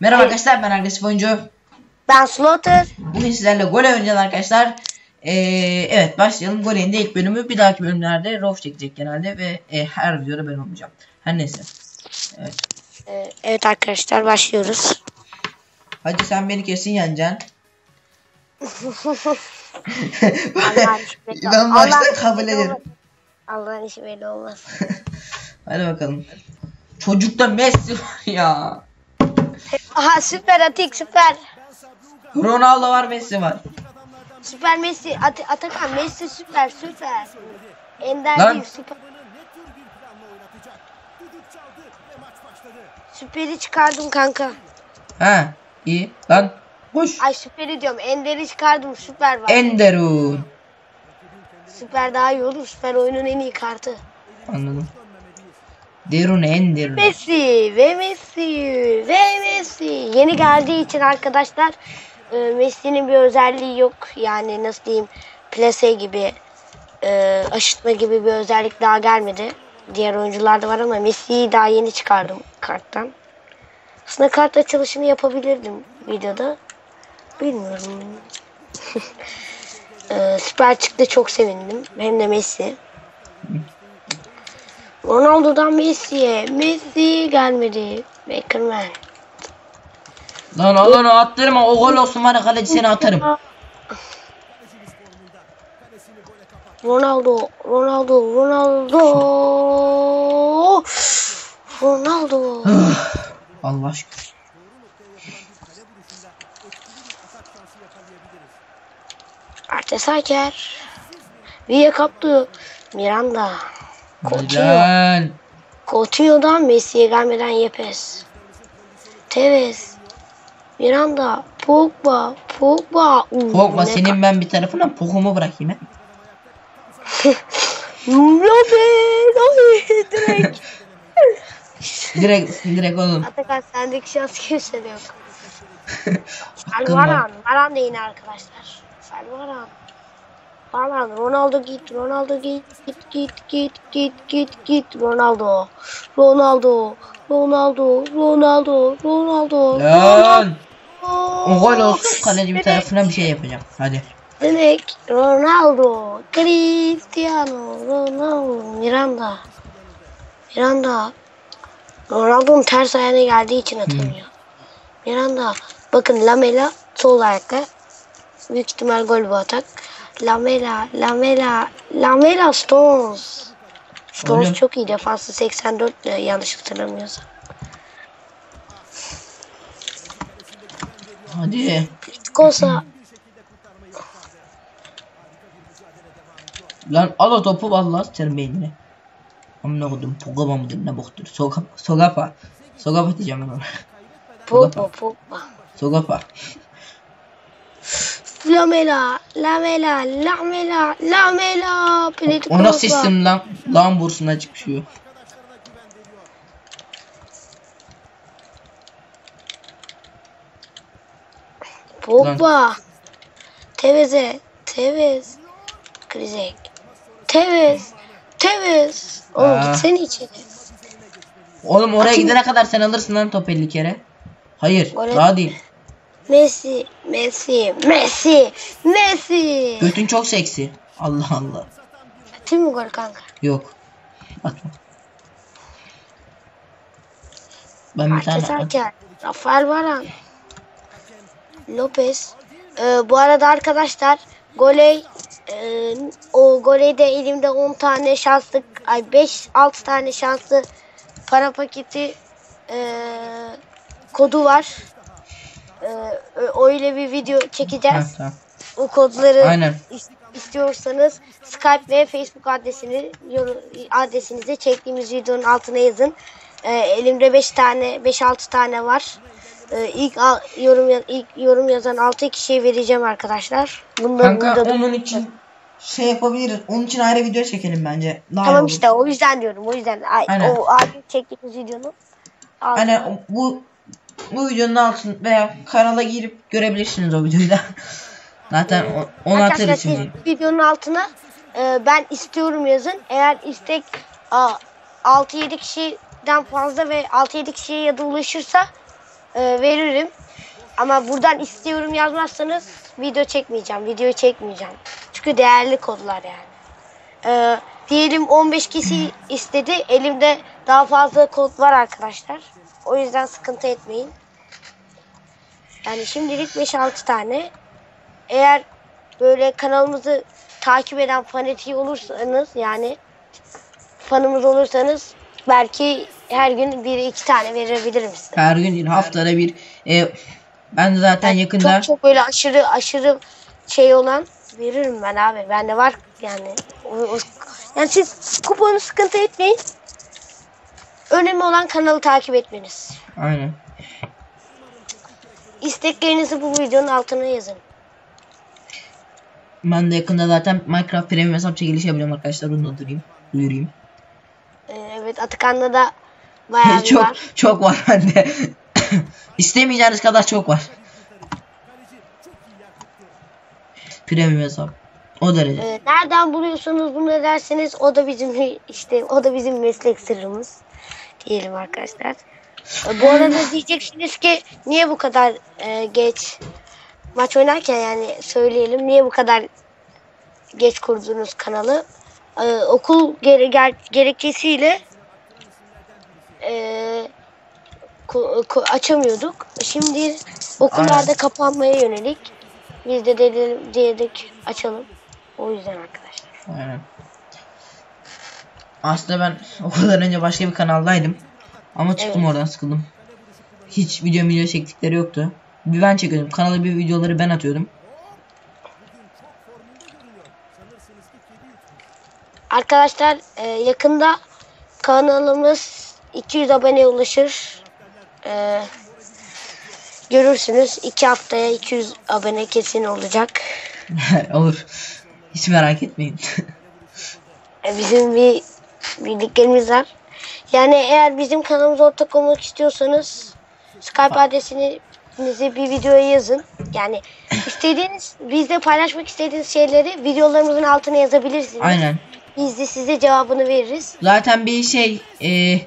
Merhaba arkadaşlar ben agresif oyuncu. Ben Slaughter. Bugün sizlerle gol oynayacağız arkadaşlar. Ee, evet başlayalım. Golün de ilk bölümü bir dahaki bölümlerde Rof çekecek genelde ve e, her videoda ben olmayacağım. Her neyse. Evet. Ee, evet arkadaşlar başlıyoruz. Hadi sen beni kesin yeneceksin. Ben olmaz. baştan Allah'ın kabul ederim. Allah'ın işi belli olmaz. Hadi bakalım. Çocukta Messi var ya. Aha süper Atik süper. Ronaldo var Messi var. Süper Messi. At Atakan Messi süper süper. Ender Lan. değil süper. Süperi çıkardım kanka. Ha iyi. Lan boş. Ay süperi diyorum. Ender'i çıkardım. Süper var. Enderun. süper daha iyi olur. Süper oyunun en iyi kartı. Anladım. Derun Enderun. Messi ve Messi ve Messi. Yeni geldiği için arkadaşlar e, Messi'nin bir özelliği yok. Yani nasıl diyeyim plase gibi e, aşıtma gibi bir özellik daha gelmedi. Diğer oyuncularda var ama Messi'yi daha yeni çıkardım karttan. Aslında kart açılışını yapabilirdim videoda. Bilmiyorum. e, süper çıktı çok sevindim. Hem de Messi. Ronaldo'dan Messi'ye. Messi gelmedi. Beckerman. Lan lan attırma o gol olsun ya kaleci seni atarım. Ronaldo, Ronaldo, Ronaldo. Ronaldo. Allah şükür. Artes Haker. Villa kaptı. Miranda. Helal. Coutinho'dan Messi'ye gelmeden Yepes. Tevez. Miranda. Pogba. Pogba. Uu, Pogba senin ben bir tarafına pokumu bırakayım he. Lopez. Ay direkt. Direkt direkt oğlum. Atakan sendeki şans kimsede yok. Hakkım var. Varan. Da yine arkadaşlar. Varan. Varan. Ronaldo git. Ronaldo git. Git git git git git git. Ronaldo. Ronaldo. Ronaldo. Ronaldo. Ronaldo. Lan. O gol olsun kaleci bir tarafına bir şey yapacağım. Hadi. Demek Ronaldo. Cristiano. Ronaldo. Miranda. Miranda. Ronaldo'nun ters ayağına geldiği için atamıyor. Miranda. Bakın Lamela sol ayakta. Büyük ihtimal gol bu atak. Lamela, Lamela, Lamela Stones. Stones çok iyi defansı 84 ile yanlış hatırlamıyorsam. Hadi. Kosa Lan al o topu vallahi sıçarım beynine. Amına koydum Pogba mıdır ne boktur. Soga, Sogapa. Sogapa diyeceğim ben ona. Pogba, Pogba. Sogapa. Lamela, Lamela, Lamela, Lamela. O nasıl isim lan? Lan bursuna çıkıyor. Pogba. Tevez'e. Tevez. Krizek. Tevez. Tevez. Oğlum gitsene içeri. Oğlum oraya Atayım. gidene kadar sen alırsın lan top 50 kere. Hayır Oraya- daha değil. Messi, Messi, Messi, Messi. Götün çok seksi. Allah Allah. Atayım mı gol kanka? Yok. Atma. Ben bir tane Haker, Rafael Varane, Lopez. Ee, bu arada arkadaşlar goley e, o goleyde elimde 10 tane şanslı ay 5 6 tane şanslı para paketi e, kodu var. E, öyle bir video çekeceğiz. tamam. O kodları Aynen. is- istiyorsanız Skype ve Facebook adresini adresinize çektiğimiz videonun altına yazın. Ee, elimde 5 tane 5-6 tane var. Ee, ilk al- yorum ilk yorum yazan 6 kişiye vereceğim arkadaşlar. Bunların Kanka videoda- onun için şey yapabiliriz. Onun için ayrı video çekelim bence. Daha Tamam olur. işte o yüzden diyorum. O yüzden Ay, Aynen. o abi çektiğimiz videonun o- bu bu videonun altın veya kanala girip görebilirsiniz o videoyu da. Zaten o- onu Arkadaşlar atarız siz şimdi. videonun altına e, ben istiyorum yazın. Eğer istek a, 6-7 kişiden fazla ve 6-7 kişiye ya da ulaşırsa e, veririm. Ama buradan istiyorum yazmazsanız video çekmeyeceğim. Videoyu çekmeyeceğim. Çünkü değerli kodlar yani. E, diyelim 15 kişi istedi. Elimde daha fazla kod var arkadaşlar. O yüzden sıkıntı etmeyin. Yani şimdilik 5-6 tane. Eğer böyle kanalımızı takip eden fanatiği olursanız yani fanımız olursanız belki her gün bir iki tane verebilirim size. Her gün değil haftada bir. E, ben de zaten Yani yakında Çok çok böyle aşırı aşırı şey olan veririm ben abi. Bende var yani. O- o- yani siz kuponu sıkıntı etmeyin. Önemli olan kanalı takip etmeniz. aynen. İsteklerinizi bu videonun altına yazın. Ben de yakında zaten Minecraft Premium hesap çekilişi yapacağım arkadaşlar. Bunu da duyurayım. duyurayım. Ee, evet Atakan'da da bayağı bir çok var. çok var bende. İstemeyeceğiniz kadar çok var. Premium hesap. O derece. Ee, nereden buluyorsunuz bunu derseniz o da bizim işte o da bizim meslek sırrımız diyelim arkadaşlar. Ee, bu arada diyeceksiniz ki niye bu kadar e, geç maç oynarken yani söyleyelim niye bu kadar geç kurdunuz kanalı? Ee, okul gere- ger- gerekçesiyle e, ku- ku- açamıyorduk. Şimdi okullarda Aynen. kapanmaya yönelik biz de dedim, dedik açalım. O yüzden arkadaşlar. Aynen. Aslında ben okuldan önce başka bir kanaldaydım. Ama çıktım Evet. oradan sıkıldım. Hiç video video çektikleri yoktu. Bir ben çekiyordum. Kanala bir videoları ben atıyordum. Arkadaşlar e, yakında kanalımız 200 abone ulaşır. E, görürsünüz 2 haftaya 200 abone kesin olacak. Olur. Hiç merak etmeyin. E, bizim bir bildiklerimiz var. Yani eğer bizim kanalımıza ortak olmak istiyorsanız Skype adresini bize bir videoya yazın. Yani istediğiniz bizde paylaşmak istediğiniz şeyleri videolarımızın altına yazabilirsiniz. Aynen. Biz de size cevabını veririz. Zaten bir şey e,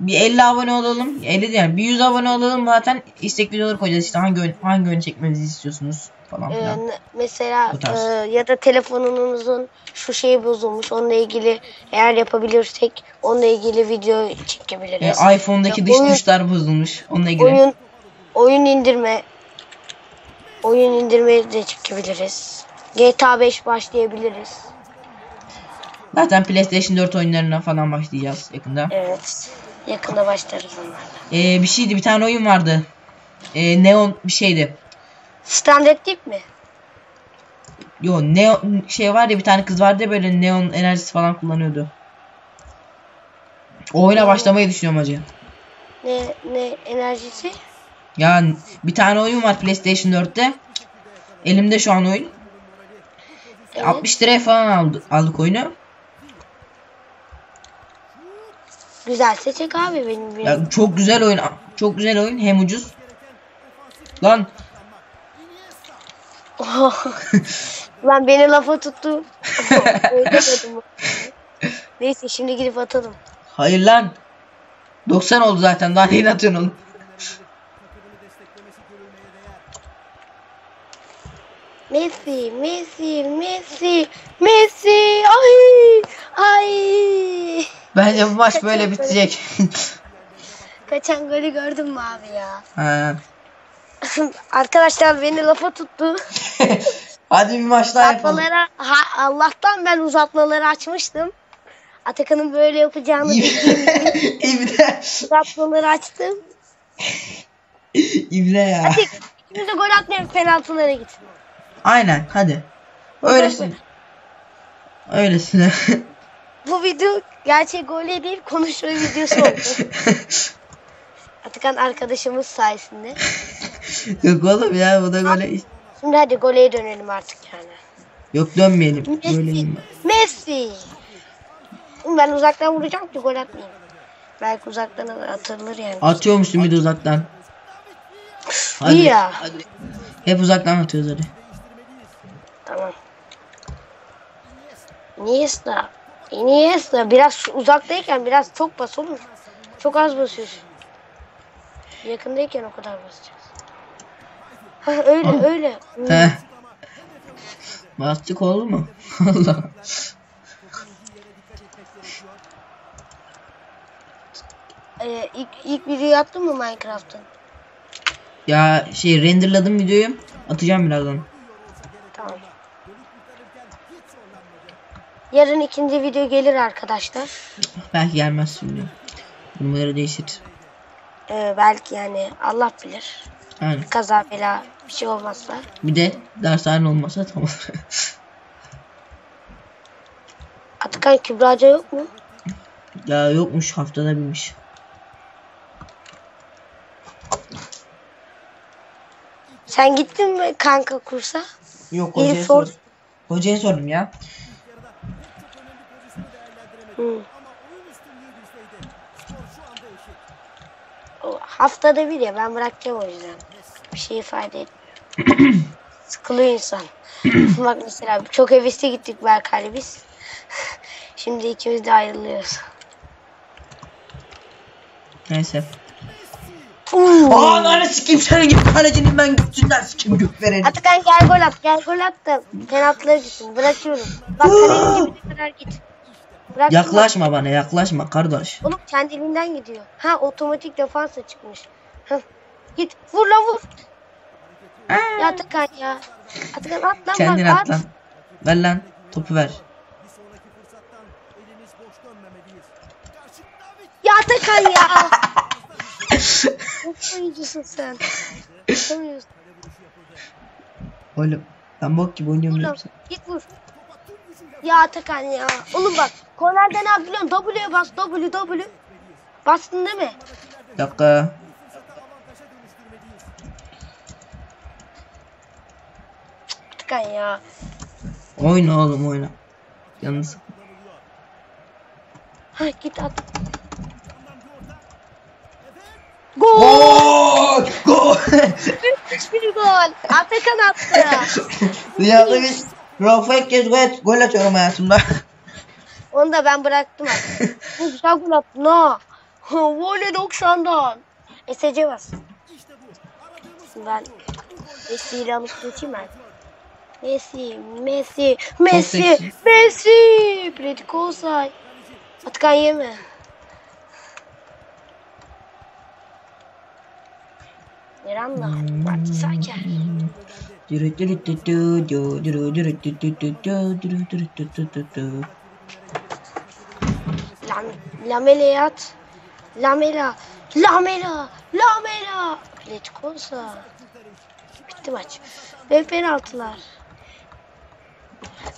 bir 50 abone olalım. 50 değil yani bir 100 abone olalım zaten istek videoları koyacağız işte hangi oyun, hangi oyun çekmemizi istiyorsunuz falan Ee, filan. n- mesela e, ya da telefonunuzun şu şeyi bozulmuş onunla ilgili eğer yapabilirsek onunla ilgili video E, çekebiliriz. iPhone'daki Ya dış oyun- tuşlar bozulmuş. Onunla ilgili. oyun oyun indirme oyun indirme de çekebiliriz. GTA 5 başlayabiliriz. Zaten PlayStation 4 oyunlarına falan başlayacağız yakında. Evet. Yakında başlarız onlarla. Ee, bir şeydi bir tane oyun vardı. Ee, Neon bir şeydi. Standart tip mi? Yo Neon şey var ya bir tane kız vardı ya böyle neon enerjisi falan kullanıyordu. O oyuna başlamayı düşünüyorum hacı. Ne ne enerjisi? Ya bir tane oyun var PlayStation 4'te. Elimde şu an oyun. Evet. 60 liraya falan aldık, aldık oyunu. Güzel seçecek abi benim. benim. Ya çok güzel oyun. Çok güzel oyun hem ucuz. Lan Lan beni lafa tuttu. Neyse şimdi gidip atalım. hayır lan. 90 oldu zaten daha neyin atıyorsun oğlum. Messi, Messi, Messi, Messi. Ay, ay. Bence bu maç böyle bitecek. Kaçan golü gördün mü abi ya? ha. Arkadaşlar beni lafa tuttu. Hadi bir maç daha yapalım. Ha, Allah'tan ben uzatmaları açmıştım. Atakan'ın böyle yapacağını bildiğim İbne. uzatmaları açtım. İbne ya. Hadi ikimiz de gol atmayalım penaltılara gitsin. Aynen hadi. Öylesin. Öylesine. Bu video gerçek golü değil konuşma videosu oldu. Atakan arkadaşımız sayesinde. Yok oğlum ya bu da böyle. Şimdi hadi gole dönelim artık yani. Yok dönmeyelim. Messi. Messi. Ben uzaktan vuracağım ki gol atmayayım. Belki uzaktan atılır yani. Atıyormuşsun bir de uzaktan. İyi ya. Hadi. Hep uzaktan atıyoruz hadi. Tamam. Iniesta. Iniesta. Biraz uzaktayken biraz çok bas oğlum. Çok az basıyorsun. Yakındayken o kadar basacağız. Ha öyle öyle. Heh. Bastık olur mu? Allah. Ee, ilk, ilk videoyu attın mı Minecraft'ın? Ya şey renderladım videoyu. Atacağım birazdan. Tamam. Yarın ikinci video gelir arkadaşlar. Belki gelmez şimdi. Numara değişir. Ee, belki yani Allah bilir. Aynen. Kaza bela bir şey olmazsa. Bir de dershane olmasa tamam. Atakan Kübraca yok mu? ya yokmuş haftada birmiş. Sen gittin mi kanka kursa? Yok hocaya sor. sordum. Hocaya sordum ya. Hı. O haftada bir ya ben bırakacağım o yüzden. Bir şey ifade etmiyor. Sıkılıyor insan. Bak mesela çok hevesli gittik Berkay'la biz. Şimdi ikimiz de ayrılıyoruz. Neyse. Aa lan sikeyim senin gibi kalecinin ben götünden sikeyim gök vereni. Atakan gel gol at gel gol at da penaltılara gitsin bırakıyorum. Bak kalenin dibine kadar git. Bırak Yaklaşma bana yaklaşma kardeş. Oğlum kendiliğinden gidiyor. Ha otomatik defansa çıkmış. Hah. Git vur lan vur. Ya Atakan ya. Atakan at lan Kendin bak at lan. Ver lan topu ver. Ya Atakan ya. Çok oyuncusun sen. Yapamıyorsun. Oğlum ben bok gibi oynuyorum Vur. Git vur. Ya Atakan ya. Oğlum bak. Kornerde ne yap biliyorsun? W'ye bas. W W. Bastın değil mi? Dakika. Atakan ya. Oyna oğlum oyna. Yalnız. Ha git at. Gol! Gol! Gol! Müthiş bir gol. Atakan attı. Dünyada bir Rafael kez gol, gol atıyorum hayatımda. Onu da ben bıraktım artık. Güzel gol attın ha. Voley 90'dan. SC bas. Ben Messi ile alıp geçeyim ben. Messi, Messi, Messi. Messi. Pratik olsay. Atakan yeme. Miran'la Martı Saker. Lam, Lamele'ye at. Lamela. Lamela. Lamela. Pratik olsa. Bitti maç. Ve penaltılar.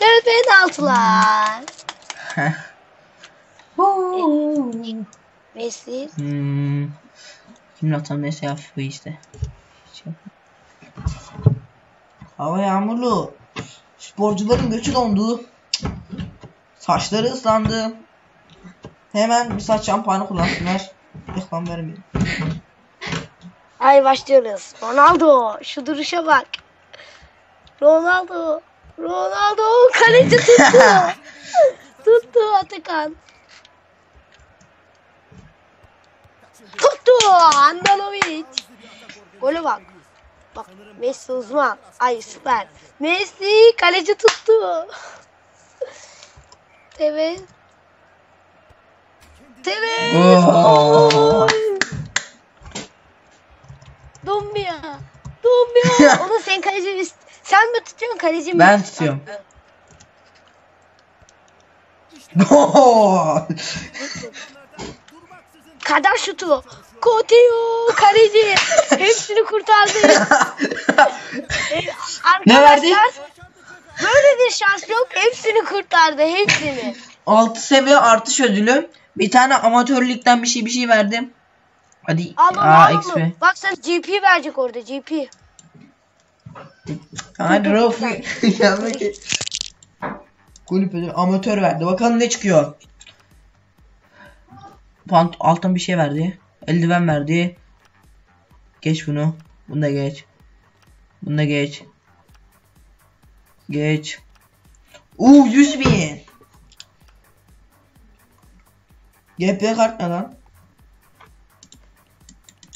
Ve penaltılar. Messi. Hmm. Kim atan mesela FIFA işte. Hava yağmurlu. Sporcuların göçü dondu. Saçları ıslandı. Hemen bir saç şampuanı kullansınlar. Reklam vermeyin. Ay başlıyoruz. Ronaldo. Şu duruşa bak. Ronaldo. Ronaldo. Kaleci tuttu. tuttu Atakan. Tuttu. Andalovic. Gole bak. Bak Messi uzman. Ay süper. Messi kaleci tuttu. Evet. Oo. Gol. Dombia. Dombia. Onu sen kaleci sen mi tutuyorsun kaleci mi? Ben tutuyorum. Gol! Kader şutu. Coutinho kaleci. Hepsini kurtardı. E, Ne verdi? Arkadaşlar böyle bir şans yok. Hepsini kurtardı. Hepsini. 6 seviye artış ödülü. Bir tane amatör ligden bir şey bir şey verdim. Hadi. Al onu Aa al XP. onu. Bak sen GP verecek orada GP. Hadi Rafi. Yanına ki. Kulüp ödülü amatör verdi. Bakalım ne çıkıyor. Pant altın bir şey verdi. Eldiven verdi. Geç bunu. Bunu da geç. Bunu da geç. Geç. Uuu 100 bin. GP kart ne lan?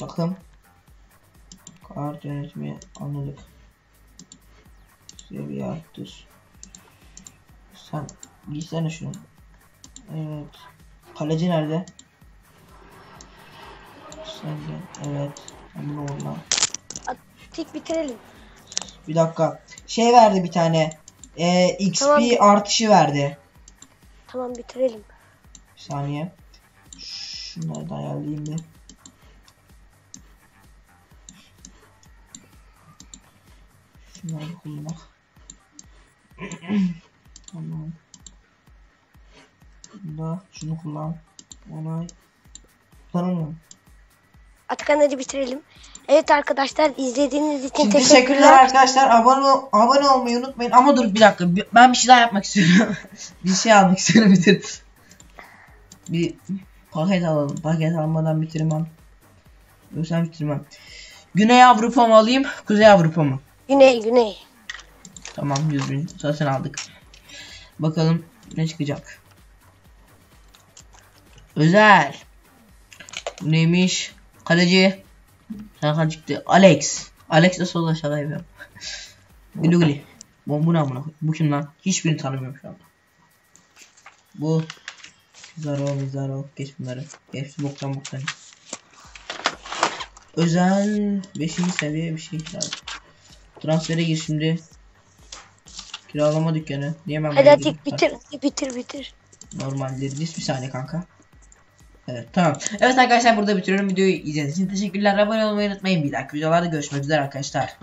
Bakalım. Kart yönetimi anladık. Seviye arttır. Sen giysene şunu. Evet. Kaleci nerede? Sen gel. Evet. Ol lan. Tek bitirelim. Bir dakika. Şey verdi bir tane. Ee, XP Tamam. artışı verdi. Tamam bitirelim. Bir saniye. Şunları da ayarlayayım bir. Şunları kullanmak. Tamam. Bunda şunu kullan. Onay. Tanımam. Atakan hadi bitirelim. Evet arkadaşlar izlediğiniz için teşekkürler. teşekkürler arkadaşlar. Abone ol- abone olmayı unutmayın. Ama dur bir dakika. Ben bir şey daha yapmak istiyorum. bir şey almak istiyorum bitir. Bir paket alalım. Paket almadan bitirmem. Yoksa bitirmem. Güney Avrupa mı alayım? Kuzey Avrupa mı? Güney güney. Tamam 100 bin. Zaten aldık. Bakalım ne çıkacak. Özel. Bu neymiş? Kaleci. Şaka çıktı. Alex. Alex de solda şaka yapıyorum. Gülü gülü. Bu, bu ne amına? Bu kim lan? Hiçbirini tanımıyorum şu anda. Bu. Zaro Zaro. Geç bunları. Hepsi boktan boktan. Özel 5. seviye bir şey lazım. Transfere gir şimdi. Kiralama dükkanı. Niye ben Hadi girdim? bitir bitir bitir. Normaldir. Bir saniye kanka. Evet tamam. Evet arkadaşlar burada bitiriyorum videoyu izlediğiniz için teşekkürler. Abone olmayı unutmayın. Bir dahaki videolarda görüşmek üzere arkadaşlar.